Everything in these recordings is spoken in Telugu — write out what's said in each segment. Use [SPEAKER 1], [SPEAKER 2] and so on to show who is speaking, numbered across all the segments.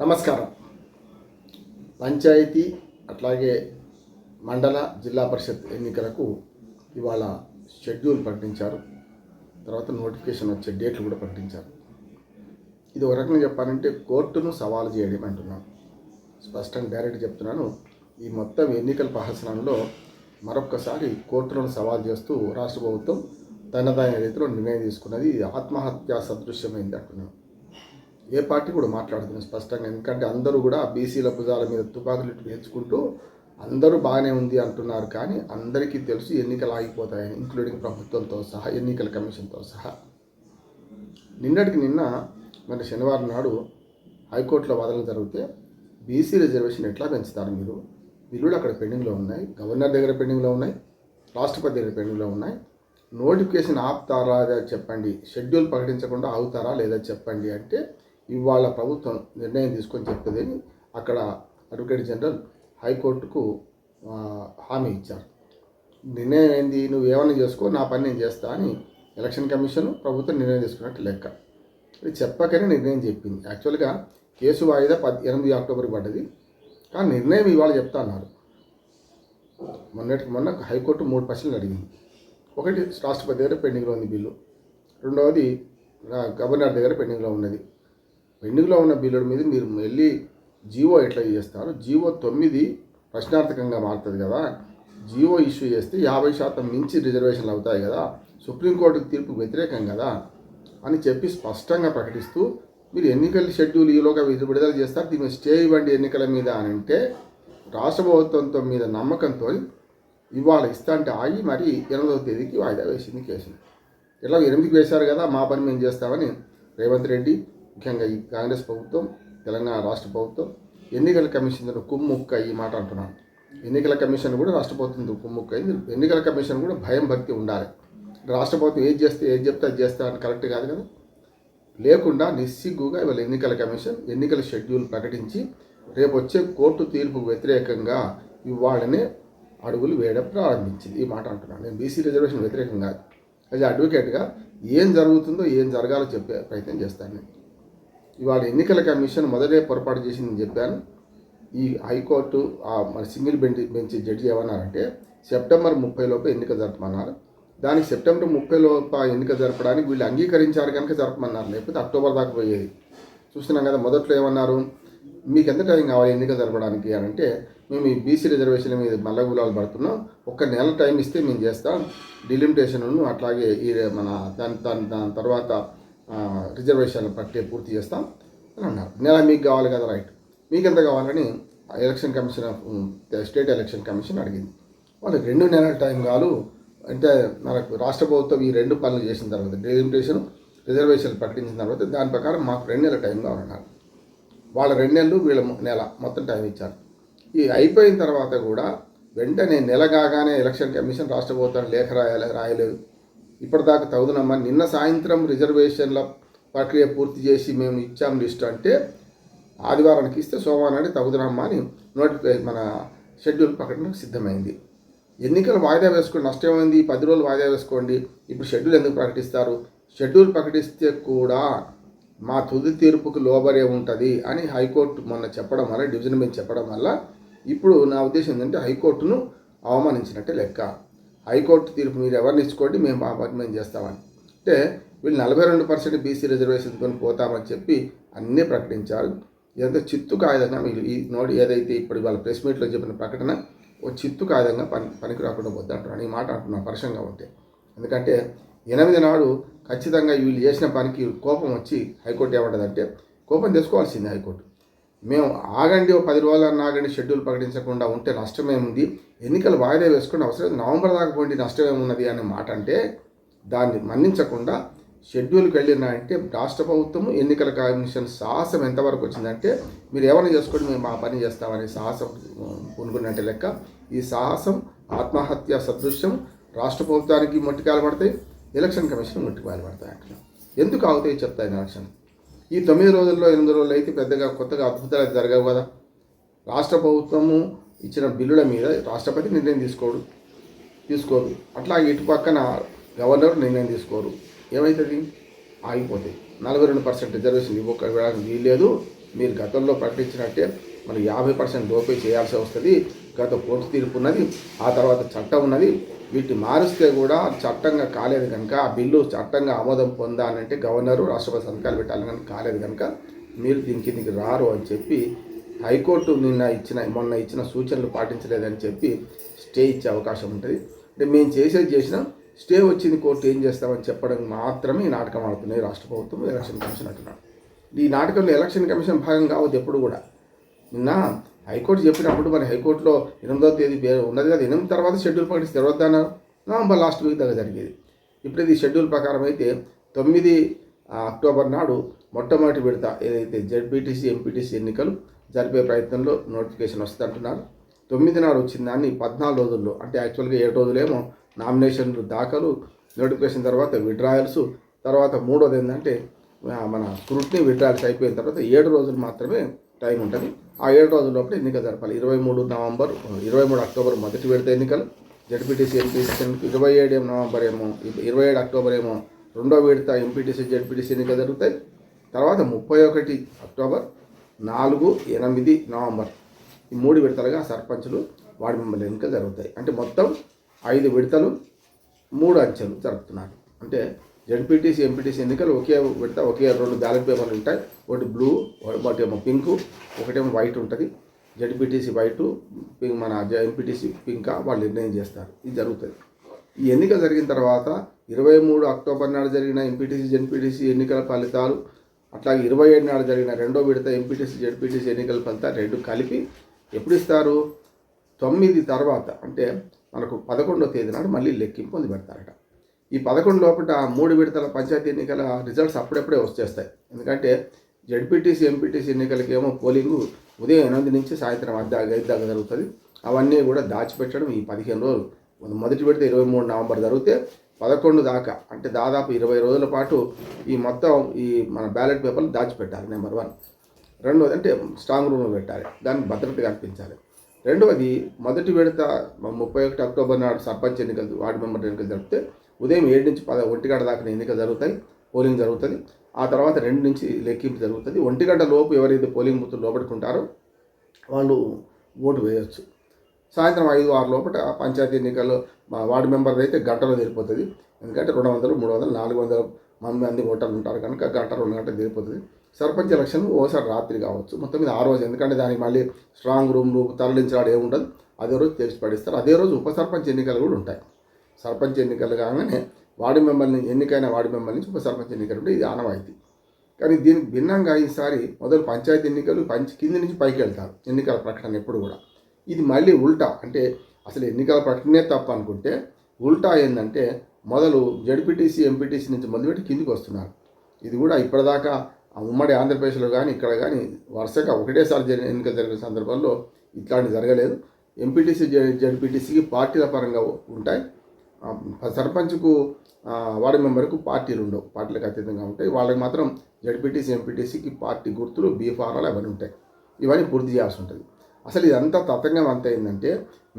[SPEAKER 1] నమస్కారం. పంచాయతీ అట్లాగే మండల జిల్లా పరిషత్ ఎన్నికలకు ఇవాళ షెడ్యూల్ ప్రకటించారు. తర్వాత నోటిఫికేషన్ వచ్చే డేట్లు కూడా ప్రకటించారు. ఇది ఒక రకంగా చెప్పాలంటే కోర్టును సవాలు చేయడం అంటున్నాను. స్పష్టంగా డైరెక్ట్ చెప్తున్నాను. ఈ మొత్తం ఎన్నికల ప్రహసనంలో మరొక్కసారి కోర్టులను సవాల్ చేస్తూ రాష్ట్ర ప్రభుత్వం తనదైన రీతిలో నిర్ణయం తీసుకున్నది. ఆత్మహత్యా ఆత్మహత్య సదృశ్యమైంది అంటున్నాను. ఏ పార్టీ కూడా మాట్లాడుతున్నాం స్పష్టంగా. ఎందుకంటే అందరూ కూడా బీసీల భుజాల మీద తుపాకులు పేర్చుకుంటూ అందరూ బాగానే ఉంది అంటున్నారు కానీ అందరికీ తెలుసు ఎన్నికలు ఆగిపోతాయని ఇంక్లూడింగ్ ప్రభుత్వంతో సహా ఎన్నికల కమిషన్తో సహా. నిన్నటికి నిన్న మన శనివారం నాడు హైకోర్టులో వాదనలు జరిగితే బీసీ రిజర్వేషన్ ఎట్లా పెంచుతారు మీరు? బిల్లులు అక్కడ పెండింగ్లో ఉన్నాయి గవర్నర్ దగ్గర పెండింగ్లో ఉన్నాయి రాష్ట్రపతి దగ్గర పెండింగ్లో ఉన్నాయి. నోటిఫికేషన్ ఆపుతారా లేదా చెప్పండి? షెడ్యూల్ ప్రకటించకుండా ఆగుతారా లేదా చెప్పండి అంటే ఇవాళ ప్రభుత్వం నిర్ణయం తీసుకొని చెప్తుంది అక్కడ అడ్వకేట్ జనరల్ హైకోర్టుకు హామీ ఇచ్చారు. నిర్ణయం ఏంది? నువ్వు ఏమైనా చేసుకో నా పని నేను చేస్తా అని ఎలక్షన్ కమిషన్ ప్రభుత్వం నిర్ణయం తీసుకున్నట్టు లెక్క. ఇది చెప్పకనే నిర్ణయం చెప్పింది. యాక్చువల్గా కేసు వాయిదా పద్ ఎనిమిది అక్టోబర్ పడ్డది. కానీ నిర్ణయం ఇవాళ చెప్తా అన్నారు. మొన్నటికి మొన్న హైకోర్టు మూడు ప్రశ్నలు అడిగింది. ఒకటి రాష్ట్రపతి దగ్గర పెండింగ్లో ఉంది బిల్లు. రెండవది గవర్నర్ దగ్గర పెండింగ్లో ఉన్నది. పెండింగ్లో ఉన్న బిల్లుల మీద మీరు మళ్ళీ జీవో ఎట్లా చేస్తారు? జీవో తొమ్మిది ప్రశ్నార్థకంగా మారుతుంది కదా. జీవో ఇష్యూ చేస్తే యాభై శాతం మించి రిజర్వేషన్లు అవుతాయి కదా. సుప్రీంకోర్టుకు తీర్పు వ్యతిరేకం కదా అని చెప్పి స్పష్టంగా ప్రకటిస్తూ మీరు ఎన్నికల షెడ్యూల్ ఈలోగా విధి- విడుదల చేస్తారు. దీన్ని స్టే ఇవ్వండి ఎన్నికల మీద అని అంటే రాష్ట్ర ప్రభుత్వంతో మీద నమ్మకంతో ఇవాళ ఇస్తా అంటే ఆగి మరి ఎనిమిదవ తేదీకి వాయిదా వేసింది కేసుని ఇలా ఎనిమిదికి వేశారు కదా మా పని మేము చేస్తామని రేవంత్ రెడ్డి ముఖ్యంగా ఈ కాంగ్రెస్ ప్రభుత్వం తెలంగాణ రాష్ట్ర ప్రభుత్వం ఎన్నికల కమిషన్ కుమ్ముక్క ఈ మాట అంటున్నాను ఎన్నికల కమిషన్ కూడా రాష్ట్ర ప్రభుత్వం కుమ్ముక్క? అయింది ఎన్నికల కమిషన్ కూడా భయం భక్తి ఉండాలి. రాష్ట్ర ప్రభుత్వం ఏది చేస్తే ఏది చెప్తే అది చేస్తా అని కరెక్ట్ కాదు కదా. లేకుండా నిస్సిగ్గుగా ఇవాళ ఎన్నికల కమిషన్ ఎన్నికల షెడ్యూల్ ప్రకటించి రేపు వచ్చే కోర్టు తీర్పుకు వ్యతిరేకంగా ఇవాళనే అడుగులు వేయడం ప్రారంభించింది. ఈ మాట అంటున్నాను. నేను బీసీ రిజర్వేషన్ వ్యతిరేకం కాదు. యాజ్ అడ్వకేట్గా ఏం జరుగుతుందో ఏం జరగాలో చెప్పే ప్రయత్నం చేస్తాను నేను. ఇవాళ ఎన్నికల కమిషన్ మొదటే పొరపాటు చేసిందని చెప్పాను. ఈ హైకోర్టు మరి మన సింగిల్ బెంచ్ బెంచ్ జడ్జి ఏమన్నారంటే సెప్టెంబర్ ముప్పై లోపు ఎన్నిక జరపమన్నారు. దానికి సెప్టెంబర్ ముప్పై లోపు ఎన్నిక జరపడానికి వీళ్ళు అంగీకరించారు కనుక జరపమన్నారు లేకపోతే అక్టోబర్ దాకా పోయేది. చూస్తున్నాం కదా మొదట్లో ఏమన్నారు? మీకు ఎంత టైం కావాలి ఎన్నిక జరపడానికి అని అంటే మేము ఈ బీసీ రిజర్వేషన్ మీద మల్లగులాలు పడుతున్నాం. ఒక్క నెల టైం ఇస్తే మేము చేస్తాం. డిలిమిటేషన్ను అట్లాగే ఈ మన దాని దాని దాని తర్వాత రిజర్వేషన్ ప్రక్రియ పూర్తి చేస్తాం అని అన్నారు. నెల మీకు కావాలి కదా రైట్. మీకు ఎంత కావాలని ఆ election commission of state election commission అడిగింది. వాళ్ళకి రెండు నెలల టైం కాదు అంటే మనకు రాష్ట్ర ప్రభుత్వం ఈ రెండు పనులు చేసిన తర్వాత డెలిమిటేషన్ రిజర్వేషన్ ప్రకటించిన తర్వాత దాని ప్రకారం మాకు రెండు నెలల టైం కావాలన్నారు. వాళ్ళ రెండు నెలలు వీళ్ళ నెల మొత్తం టైం ఇచ్చారు. ఈ అయిపోయిన తర్వాత కూడా వెంటనే నెల కాగానే ఎలక్షన్ కమిషన్ రాష్ట్ర ప్రభుత్వం లేఖ రాయాలి రాయలేదు. ఇప్పటిదాకా తగుదనమ్మా. నిన్న సాయంత్రం రిజర్వేషన్ల ప్రక్రియ పూర్తి చేసి మేము ఇచ్చాం లిస్ట్ అంటే ఆదివారానికి ఇస్తే సోమవారానికి తగుదనమ్మా అని నోటిఫికే మన షెడ్యూల్ ప్రకటన సిద్ధమైంది. ఎన్నికలు వాయిదా వేసుకోండి. నష్టమైంది. పది రోజులు వాయిదా వేసుకోండి. ఇప్పుడు షెడ్యూల్ ఎందుకు ప్రకటిస్తారు? షెడ్యూల్ ప్రకటిస్తే కూడా మా తుది తీర్పుకు లోబరే ఉంటుంది అని హైకోర్టు మొన్న చెప్పడం వల్ల డివిజన్ బెంచ్ చెప్పడం వల్ల ఇప్పుడు నా ఉద్దేశం ఏంటంటే హైకోర్టును అవమానించినట్టే లెక్క. హైకోర్టు తీర్పు మీరు ఎవరిని ఇచ్చుకోండి మేము మా పని మేము చేస్తామని. అంటే వీళ్ళు నలభై రెండు పర్సెంట్ బీసీ రిజర్వేషన్తో పోతామని చెప్పి అన్నీ ప్రకటించారు. ఇదంతా చిత్తు కాగితంగా మీరు ఈ నోటి ఏదైతే ఇప్పుడు వాళ్ళ ప్రెస్ మీట్లో చెప్పిన ప్రకటన ఓ చిత్తు కాగితంగా పని పనికి రాకుండా వద్దు అంటున్నాను. ఈ మాట అంటున్నాను పరుషంగా ఉంటే. ఎందుకంటే ఎనిమిది నాడు ఖచ్చితంగా వీళ్ళు చేసిన పనికి కోపం వచ్చి హైకోర్టు ఏమంటుందంటే కోపం తెచ్చుకోవాల్సింది హైకోర్టు. మేము ఆగండి ఓ పది రోజులన్నా ఆగండి షెడ్యూల్ ప్రకటించకుండా ఉంటే నష్టమేముంది ఎన్నికలు వాయిదా వేసుకుని అవసరం నవంబర్ దాకా పోండి నష్టమేమున్నది అనే మాట అంటే దాన్ని మన్నించకుండా షెడ్యూల్కి వెళ్ళినా అంటే రాష్ట్ర ప్రభుత్వము ఎన్నికల కమిషన్ సాహసం ఎంతవరకు వచ్చిందంటే మీరు ఏమైనా చేసుకోండి మేము మా పని చేస్తామని సాహసం పూనుకున్నట్టే లెక్క. ఈ సాహసం ఆత్మహత్య సదృశ్యం రాష్ట్ర ప్రభుత్వానికి మొట్టికాయలు పడతాయి ఎలక్షన్ కమిషన్ మొట్టికాయలు పడతాయి అట్లా ఎందుకు అవుతాయి చెప్తాయి ఎలక్షన్ ఈ తొమ్మిది రోజుల్లో ఎనిమిది రోజులు అయితే పెద్దగా కొత్తగా అద్భుతాలు అయితే జరగవు కదా? రాష్ట్ర ప్రభుత్వము ఇచ్చిన బిల్లుల మీద రాష్ట్రపతి నిర్ణయం తీసుకోడు. తీసుకోరు అట్లా ఇటు పక్కన గవర్నర్ నిర్ణయం తీసుకోరు. ఏమవుతుంది ఆగిపోతాయి నలభై రెండు పర్సెంట్ రిజర్వేషన్ ఇవ్వడానికి వీల్లేదు. మీరు గతంలో ప్రకటించినట్టే మరి యాభై పర్సెంట్ లోపే చేయాల్సి వస్తుంది. గత కోర్టు తీర్పు ఉన్నది ఆ తర్వాత చట్టం ఉన్నది. వీటిని మారిస్తే కూడా చట్టంగా కాలేదు కనుక ఆ బిల్లు చట్టంగా ఆమోదం పొందాలంటే గవర్నరు రాష్ట్రపతి సంతకాలు పెట్టాలని కనుక కాలేదు కనుక మీరు దీనికి దీనికి రారు అని చెప్పి హైకోర్టు నిన్న ఇచ్చిన మొన్న ఇచ్చిన సూచనలు పాటించలేదని చెప్పి స్టే ఇచ్చే అవకాశం ఉంటుంది. అంటే మేము చేసేది చేసినాం స్టే వచ్చింది కోర్టు ఏం చేస్తామని చెప్పడం మాత్రమే నాటకం ఆడుతున్నాయి రాష్ట్ర ప్రభుత్వం ఎలక్షన్ కమిషన్ అంటున్నాడు. ఈ నాటకంలో ఎలక్షన్ కమిషన్ భాగం కావద్దు ఎప్పుడు కూడా. నిన్న హైకోర్టు చెప్పినప్పుడు మరి హైకోర్టులో ఎనిమిదో తేదీ పేరు ఉన్నది కదా ఎనిమిది తర్వాత షెడ్యూల్ ప్రకటిస్తే తర్వాత నవంబర్ లాస్ట్ వీక్ దగ్గర జరిగేది. ఇప్పుడు ఇది షెడ్యూల్ ప్రకారం అయితే తొమ్మిది అక్టోబర్ నాడు మొట్టమొదటి విడత ఏదైతే జెడ్పీటీసీ ఎంపీటీసీ ఎన్నికలు జరిపే ప్రయత్నంలో నోటిఫికేషన్ వస్తుందంటున్నారు తొమ్మిది నాడు వచ్చిన దాన్ని పద్నాలుగు రోజుల్లో అంటే యాక్చువల్గా ఏడు రోజులేమో నామినేషన్లు దాఖలు నోటిఫికేషన్ తర్వాత విడ్రాయల్స్ తర్వాత మూడోది ఏంటంటే మన స్క్రూట్ని విడ్రాయల్స్ అయిపోయిన తర్వాత ఏడు రోజులు మాత్రమే టైం ఉంటుంది. ఆ ఏడు రోజుల లోపల ఎన్నిక జరపాలి. ఇరవై మూడు నవంబర్ ఇరవై మూడు అక్టోబర్ మొదటి విడత ఎన్నికలు. జడ్పీటీసీ ఎంపీటీసీ ఇరవై ఏడు నవంబర్ ఏమో ఇరవై ఏడు అక్టోబర్ ఏమో రెండో విడత ఎంపీటీసీ జడ్పీటీసీ ఎన్నిక జరుగుతాయి. తర్వాత ముప్పై ఒకటి అక్టోబర్ నాలుగు ఎనిమిది నవంబర్. ఈ మూడు విడతలుగా సర్పంచులు వార్డు మెంబర్ల ఎన్నికలు జరుగుతాయి. అంటే మొత్తం ఐదు విడతలు మూడు అంచెలు జరుపుతున్నారు. అంటే జడ్పీటీసీ ఎంపీటీసీ ఎన్నికలు ఒకే విడత ఒకే రెండు బ్యాలెట్ పేపర్లు ఉంటాయి. ఒకటి బ్లూ ఒకటి ఏమో పింక్ ఒకటేమో వైట్ ఉంటుంది. జడ్పీటీసీ వైట్ పింక్ మన ఎంపీటీసీ పింక్ వాళ్ళు నిర్ణయం చేస్తారు. ఇది జరుగుతుంది. ఈ ఎన్నిక జరిగిన తర్వాత ఇరవై మూడు అక్టోబర్ నాడు జరిగిన ఎంపీటీసీ జెడ్పీటీసీ ఎన్నికల ఫలితాలు అట్లాగే ఇరవై ఏడు నాడు జరిగిన రెండో విడత ఎంపీటీసీ జెడ్పీటీసీ ఎన్నికల ఫలితాలు రెండు కలిపి ఎప్పుడు ఇస్తారు? తొమ్మిది తర్వాత అంటే మనకు పదకొండో తేదీ నాడు మళ్ళీ లెక్కింపు పొంది పెడతారట ఈ పదకొండు లోపల మూడు విడతల పంచాయతీ ఎన్నికల రిజల్ట్స్ అప్పుడప్పుడే వచ్చేస్తాయి. ఎందుకంటే జడ్పీటీసీ ఎంపీటీసీ ఎన్నికలకి ఏమో పోలింగు ఉదయం ఎనిమిది నుంచి సాయంత్రం అద్ద ఐదు దాకా జరుగుతుంది. అవన్నీ కూడా దాచిపెట్టడం ఈ పదిహేను రోజులు. మొదటి పెడితే ఇరవై మూడు నవంబర్ జరిగితే పదకొండు దాకా అంటే దాదాపు ఇరవై రోజుల పాటు ఈ మొత్తం ఈ మన బ్యాలెట్ పేపర్లు దాచిపెట్టాలి నెంబర్ వన్. రెండవది అంటే స్ట్రాంగ్ రూమ్లో పెట్టాలి దానికి భద్రత కల్పించాలి. రెండవది మొదటి విడత ముప్పై ఒకటి అక్టోబర్ నాడు సర్పంచ్ ఎన్నికలు వార్డు మెంబర్ ఎన్నికలు జరిపితే ఉదయం ఏడు నుంచి పద ఒంటిగంట దాకా ఎన్నికలు జరుగుతాయి. పోలింగ్ జరుగుతుంది. ఆ తర్వాత రెండు నుంచి లెక్కింపు జరుగుతుంది. ఒంటి గంట లోపు ఎవరైతే పోలింగ్ బూత్ లోపడుకుంటారో వాళ్ళు ఓటు వేయవచ్చు సాయంత్రం ఐదు ఆరు లోపల పంచాయతీ ఎన్నికల్లో మా వార్డు మెంబర్ అయితే గంటలో తీరిపోతుంది. ఎందుకంటే రెండు వందలు మూడు వందలు నాలుగు వందల మంది మంది ఓటర్లు ఉంటారు కనుక గంట రెండు గంటలు తీరిపోతుంది. సర్పంచ్ ఎలక్షన్ ఓసారి రాత్రి కావచ్చు. మొత్తం మీద ఆ రోజు ఎందుకంటే దానికి మళ్ళీ స్ట్రాంగ్ రూమ్లు తరలించడం ఏముండదు అదే రోజు తెలిసి పడిస్తారు అదే రోజు ఉప సర్పంచ్ ఎన్నికలు కూడా ఉంటాయి. సర్పంచ్ ఎన్నికలు కాగానే వార్డు మెంబర్ని ఎన్నికైన వార్డు మెంబర్ నుంచి ఉప సర్పంచ్ ఎన్నికలు ఇది ఆనవాయితీ. కానీ దీనికి భిన్నంగా ఈసారి మొదలు పంచాయతీ ఎన్నికలు పంచ్ కింది నుంచి పైకి వెళ్తారు ఎన్నికల ప్రకటన ఎప్పుడు కూడా. ఇది మళ్ళీ ఉల్టా అంటే అసలు ఎన్నికల ప్రకటనే తప్ప అనుకుంటే ఉల్టా ఏంటంటే మొదలు జడ్పీటీసీ ఎంపీటీసీ నుంచి మొదలుపెట్టి కిందికి వస్తున్నారు. ఇది కూడా ఇప్పటిదాకా ఆ ఉమ్మడి ఆంధ్రప్రదేశ్లో కానీ ఇక్కడ కానీ వరుసగా ఒకటేసారి జరిగిన ఎన్నికలు జరిగిన సందర్భంలో ఇట్లాంటి జరగలేదు. ఎంపీటీసీ జడ్పీటీసీకి పార్టీల పరంగా ఉంటాయి. సర్పంచ్కు వార్డు మెంబర్కు పార్టీలు ఉండవు పార్టీలకు అతీతంగా ఉంటాయి. వాళ్ళకి మాత్రం జడ్పీటీసీ ఎంపీటీసీకి పార్టీ గుర్తులు బీఫారాలు అవన్నీ ఉంటాయి. ఇవన్నీ పూర్తి చేయాల్సి ఉంటుంది. అసలు ఇదంతా తతంగం అంత అయిందంటే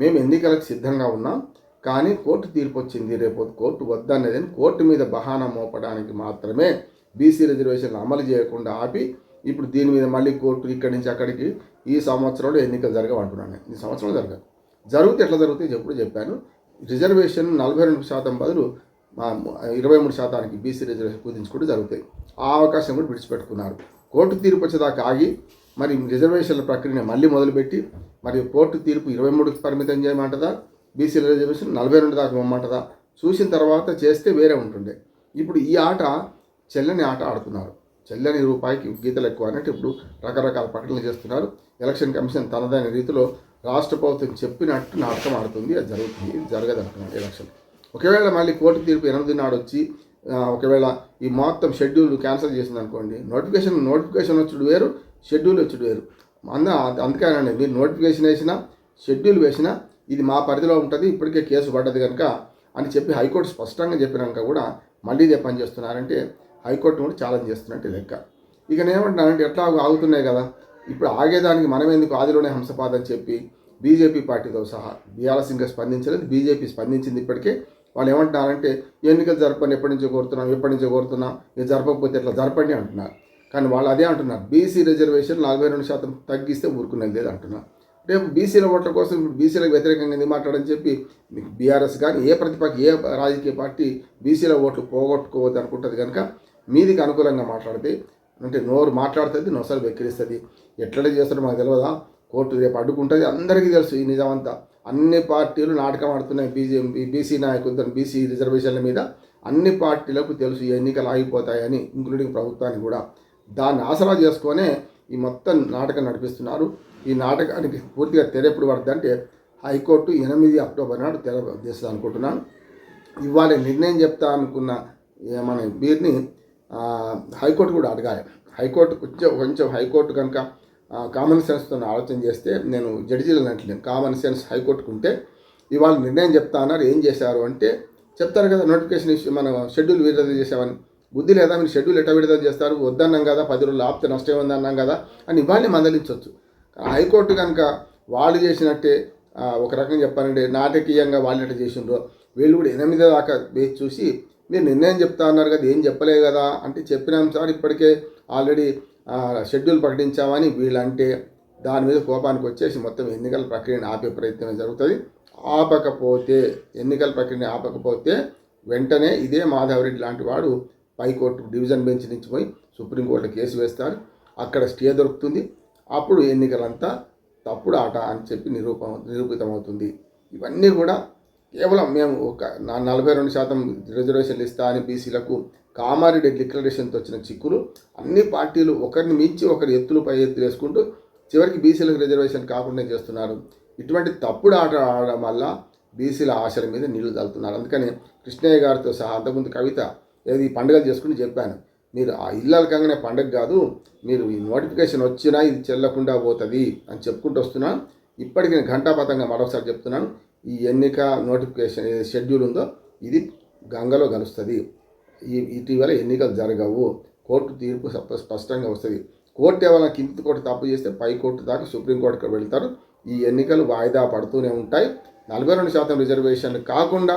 [SPEAKER 1] మేము ఎన్నికలకు సిద్ధంగా ఉన్నాం కానీ కోర్టు తీర్పు వచ్చింది రేపు కోర్టు వద్దనేది అని కోర్టు మీద బహానా మోపడానికి మాత్రమే బీసీ రిజర్వేషన్లు అమలు చేయకుండా ఆపి ఇప్పుడు దీని మీద మళ్ళీ కోర్టు ఇక్కడి నుంచి అక్కడికి ఈ సంవత్సరంలో ఎన్నికలు జరగవంటున్నాను ఈ సంవత్సరం జరగదు. జరిగితే ఎట్లా జరుగుతాయి ఎప్పుడు చెప్పాను. రిజర్వేషన్ నలభై రెండు శాతం బదులు ఇరవై మూడు శాతానికి బీసీ రిజర్వేషన్ కుదించుకుంటూ జరుగుతాయి. ఆ అవకాశం కూడా విడిచిపెట్టుకున్నారు. కోర్టు తీర్పు వచ్చేదాకా ఆగి మరి రిజర్వేషన్ల ప్రక్రియను మళ్ళీ మొదలుపెట్టి మరి కోర్టు తీర్పు ఇరవై మూడుకి పరిమితం చేయమంటదా? బీసీ రిజర్వేషన్ నలభై రెండు దాకా ఇవ్వమంటదా? చూసిన తర్వాత చేస్తే వేరే ఉంటుండే. ఇప్పుడు ఈ ఆట చెల్లని ఆట ఆడుతున్నారు. చెల్లని రూపాయికి గీతలు ఎక్కువ అన్నట్టు ఇప్పుడు రకరకాల ప్రకటనలు చేస్తున్నారు. ఎలక్షన్ కమిషన్ తనదైన రీతిలో రాష్ట్ర ప్రభుత్వం చెప్పినట్టు నాటకం ఆడుతుంది. అది జరుగుతుంది జరగదు అంటున్నారు ఎలక్షన్ ఒకవేళ మళ్ళీ కోర్టు తీర్పు ఎనిమిది నాడు వచ్చి ఒకవేళ ఈ మొత్తం షెడ్యూల్ క్యాన్సిల్ చేసింది అనుకోండి నోటిఫికేషన్ నోటిఫికేషన్ వచ్చుడు వేరు షెడ్యూల్ వచ్చుడు వేరు. అంద అందుకేనండి మీరు నోటిఫికేషన్ వేసినా షెడ్యూల్ వేసినా ఇది మా పరిధిలో ఉంటుంది ఇప్పటికే కేసు పడ్డది కనుక అని చెప్పి హైకోర్టు స్పష్టంగా చెప్పినాక కూడా మళ్ళీ ఇదే పని హైకోర్టు కూడా ఛాలెంజ్ చేస్తున్నట్టు లెక్క. ఇక నేనేమంటున్నానంటే ఎట్లా ఆగుతున్నాయి కదా? ఇప్పుడు ఆగేదానికి మనం ఎందుకు ఆదిలోనే హంసపాదని చెప్పి బీజేపీ పార్టీతో సహా బీఆర్ఎస్ ఇంకా స్పందించలేదు. బీజేపీ స్పందించింది ఇప్పటికే. వాళ్ళు ఏమంటున్నారంటే ఎన్నికలు జరపని ఎప్పటి నుంచో కోరుతున్నాం ఎప్పటి నుంచో కోరుతున్నాం ఇది జరపకపోతే ఎట్లా జరపండి అంటున్నారు. కానీ వాళ్ళు అదే అంటున్నారు. బీసీ రిజర్వేషన్ నలభై రెండు శాతం తగ్గిస్తే ఊరుకునేది లేదు అంటున్నారు. రేపు బీసీల ఓట్ల కోసం ఇప్పుడు బీసీలకు వ్యతిరేకంగా ఎందుకు మాట్లాడని చెప్పి బీఆర్ఎస్ కానీ ఏ ప్రతిపక్ష ఏ రాజకీయ పార్టీ బీసీల ఓట్లు పోగొట్టుకోవద్దు అనుకుంటుంది కనుక మీదికి అనుకూలంగా మాట్లాడితే అంటే నోరు మాట్లాడుతుంది నొసలు వెక్కిరిస్తుంది. ఎట్లా చేస్తారో మాకు తెలియదా కోర్టు రేపు అడ్డుకుంటుంది. అందరికీ తెలుసు ఈ నిజమంతా. అన్ని పార్టీలు నాటకం ఆడుతున్నాయి బీజేపీ బీసీ నాయకులతో బీసీ రిజర్వేషన్ల మీద. అన్ని పార్టీలకు తెలుసు ఈ ఎన్నికలు ఆగిపోతాయని ఇంక్లూడింగ్ ప్రభుత్వానికి కూడా. దాన్ని ఆసరా చేసుకొనే ఈ మొత్తం నాటకం నడిపిస్తున్నారు. ఈ నాటకానికి పూర్తిగా తెర ఎప్పుడు పడుతుంది అంటే హైకోర్టు ఎనిమిది అక్టోబర్ నాడు తెర అనుకుంటున్నాను. ఇవాళ నిర్ణయం చెప్తా అనుకున్న మన వీరిని హైకోర్టు కూడా అడగాలి. హైకోర్టు కొంచెం కొంచెం హైకోర్టు కనుక కామన్ సెన్స్తో ఆలోచన చేస్తే నేను జడ్జీలను అంటలేను కామన్ సెన్స్ హైకోర్టుకు ఉంటే ఇవాళ నిర్ణయం చెప్తా అన్నారు. ఏం చేశారు అంటే చెప్తారు కదా నోటిఫికేషన్ ఇష్యూ మన షెడ్యూల్ విడుదల చేసామని బుద్ధి లేదా? మీరు షెడ్యూల్ ఎట్లా విడుదల చేస్తారు? వద్దన్నాం కదా పది రోజులు ఆపితే నష్టం ఉందన్నాం కదా అని ఇవాళనే మందలించవచ్చు హైకోర్టు కనుక వాళ్ళు చేసినట్టే ఒక రకంగా చెప్పాలంటే నాటకీయంగా వాళ్ళు ఎట్లా చేసిండ్రో వీళ్ళు కూడా ఎనిమిది దాకా వేచి చూసి మీరు నిర్ణయం చెప్తా అన్నారు కదా ఏం చెప్పలేదు కదా అంటే చెప్పినాం సార్ ఇప్పటికే ఆల్రెడీ షెడ్యూల్ ప్రకటించామని వీళ్ళంటే దాని మీద కోపానికి వచ్చేసి మొత్తం ఎన్నికల ప్రక్రియను ఆపే ప్రయత్నం జరుగుతుంది. ఆపకపోతే ఎన్నికల ప్రక్రియను ఆపకపోతే వెంటనే ఇదే మాధవరెడ్డి లాంటి వాడు పైకోర్టు డివిజన్ బెంచ్ నుంచి పోయి సుప్రీంకోర్టులో కేసు వేస్తారు. అక్కడ స్టే దొరుకుతుంది. అప్పుడు ఎన్నికలంతా తప్పుడు ఆట అని చెప్పి నిరూప నిరూపితమవుతుంది. ఇవన్నీ కూడా కేవలం మేము ఒక నా- నలభై రెండు శాతం రిజర్వేషన్లు ఇస్తా అని బీసీలకు కామారెడ్డి డిక్లరేషన్తో వచ్చిన చిక్కులు అన్ని పార్టీలు ఒకరిని మించి ఒకరి ఎత్తులు పై ఎత్తులు వేసుకుంటూ చివరికి బీసీలకు రిజర్వేషన్ కాకుండా చేస్తున్నారు. ఇటువంటి తప్పుడు ఆట ఆడడం వల్ల బీసీల ఆశల మీద నీళ్ళు తల్లుతున్నారు. అందుకని కృష్ణయ్య గారితో సహా అంతకుముందు కవిత ఏది పండుగలు చేసుకుని చెప్పాను. మీరు ఆ ఇల్లలకంగానే పండగ కాదు మీరు ఈ నోటిఫికేషన్ వచ్చినా ఇది చెల్లకుండా పోతుంది అని చెప్పుకుంటూ వస్తున్నాను. ఇప్పటికి నేను ఘంటాపథంగా మరొకసారి చెప్తున్నాను. ఈ ఎన్నిక నోటిఫికేషన్ ఏది షెడ్యూల్ ఉందో ఇది గంగలో కలుస్తుంది. ఈ ఇటీవల ఎన్నికలు జరగవు. కోర్టు తీర్పు స్పష్టంగా వస్తుంది. కోర్టు ఏమైనా కింది కోర్టు తప్పు చేస్తే పై కోర్టు దాకా సుప్రీంకోర్టుకి వెళ్తారు. ఈ ఎన్నికలు వాయిదా పడుతూనే ఉంటాయి. నలభై రెండు శాతం రిజర్వేషన్ కాకుండా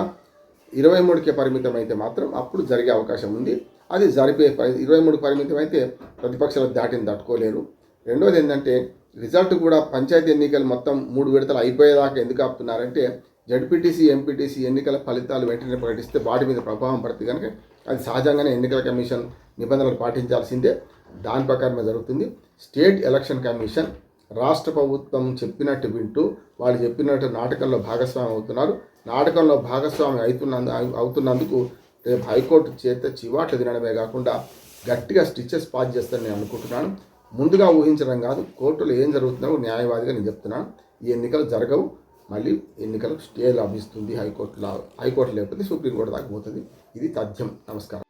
[SPEAKER 1] ఇరవై మూడుకే పరిమితం అయితే మాత్రం అప్పుడు జరిగే అవకాశం ఉంది. అది జరిపే ఇరవై మూడు పరిమితం అయితే ప్రతిపక్షాలు దాటిని తట్టుకోలేరు. రెండోది ఏంటంటే రిజల్ట్ కూడా పంచాయతీ ఎన్నికలు మొత్తం మూడు విడతలు అయిపోయేదాకా ఎందుకు ఆపుతున్నారంటే జడ్పీటీసీ ఎంపీటీసీ ఎన్నికల ఫలితాలు వెంటనే ప్రకటిస్తే వాటి మీద ప్రభావం పడుతుంది కనుక అది సహజంగానే ఎన్నికల కమిషన్ నిబంధనలు పాటించాల్సిందే. దాని ప్రకారమే జరుగుతుంది. స్టేట్ ఎలక్షన్ కమిషన్ రాష్ట్ర ప్రభుత్వం చెప్పినట్టు వింటూ వాళ్ళు చెప్పినట్టు నాటకంలో భాగస్వామి అవుతున్నారు. నాటకంలో భాగస్వామి అవుతున్నందు అవుతున్నందుకు రేపు హైకోర్టు చేత చివాట్లు తినడమే కాకుండా గట్టిగా స్టిచెస్ పాస్ చేస్తారని నేను అనుకుంటున్నాను. ముందుగా ఊహించడం కాదు కోర్టులో ఏం జరుగుతుందో న్యాయవాదిగా నేను చెప్తున్నాను ఈ ఎన్నికలు జరగవు మళ్ళీ ఎన్నికలకు స్టే లభిస్తుంది హైకోర్టులో హైకోర్టు లేకపోతే సుప్రీంకోర్టు దాకా పోతుంది. ఇది తథ్యం. నమస్కారం.